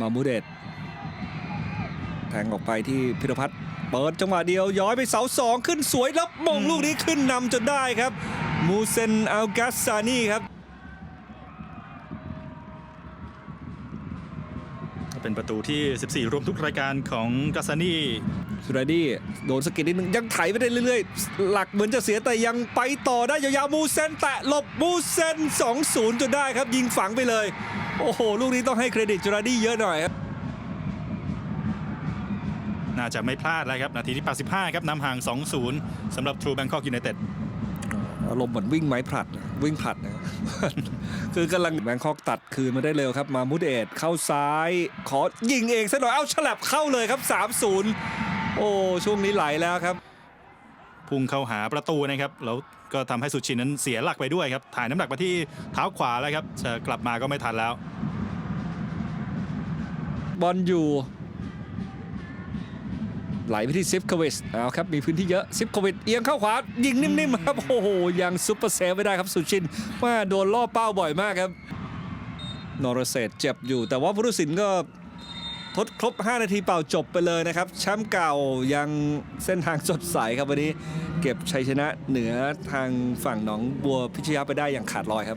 มามูเดตแทงออกไปที่พิรพัฒน์เปิดจังหวะเดียวย้อยไปเสาสองขึ้นสวยแล้วมงลูกนี้ขึ้นนำจนได้ครับ มูเซนอัลกัสซานีครับ เป็นประตูที่ 14 รวมทุกรายการของกาซานีสุราดี้โดนสะกิดนิดนึงยังไถไปได้เรื่อยๆ หลักเหมือนจะเสียแต่ยังไปต่อได้ยาวๆมูเซนแตะหลบมูเซน 2-0 จนได้ครับ ยิงฝังไปเลย โอ้โห ลูกนี้ต้องให้เครดิตจุราดี้เยอะหน่อยครับน่าจะไม่พลาดแล้วครับ นาทีที่ 85 ครับนำห่าง 2-0สำหรับ True Bangkok United อารมณ์เหมือนวิ่งไม้ผลัดนะวิ่งผลัดนะ คือกำลังแบงคอกตัดคืนมาได้เร็วครับ มามุดเอตเข้าซ้าย ขอยิงเองซะหน่อย เอาฉลับเข้าเลยครับ 3-0 โอ้ ช่วงนี้ไหลแล้วครับ พุ่งเข้าหาประตูนะครับ แล้วก็ทำให้สุชินนั้นเสียหลักไปด้วยครับ ถ่ายน้ำหนักมาที่เท้าขวาแล้วครับจะกลับมาก็ไม่ทันแล้ว บอลอยู่ ไหลไปที่ซิฟโควิชเอาครับมีพื้นที่เยอะซิฟโควิชเอียงเข้าขวายิงนิ่มๆครับโอ้โหยังซุปเปอร์เซฟไม่ได้ครับสุชินว่าโดนล่อเป้าบ่อยมากครับนอรเศษเจ็บอยู่ แต่ว่าผู้ตัดสินก็ทดครบ 5 นาทีเป่าจบไปเลยนะครับแชมป์เก่ายังเส้นทางสดใสครับวันนี้ เก็บชัยชนะเหนือทางฝั่งหนองบัวพิชยาไปได้อย่างขาดลอยครับ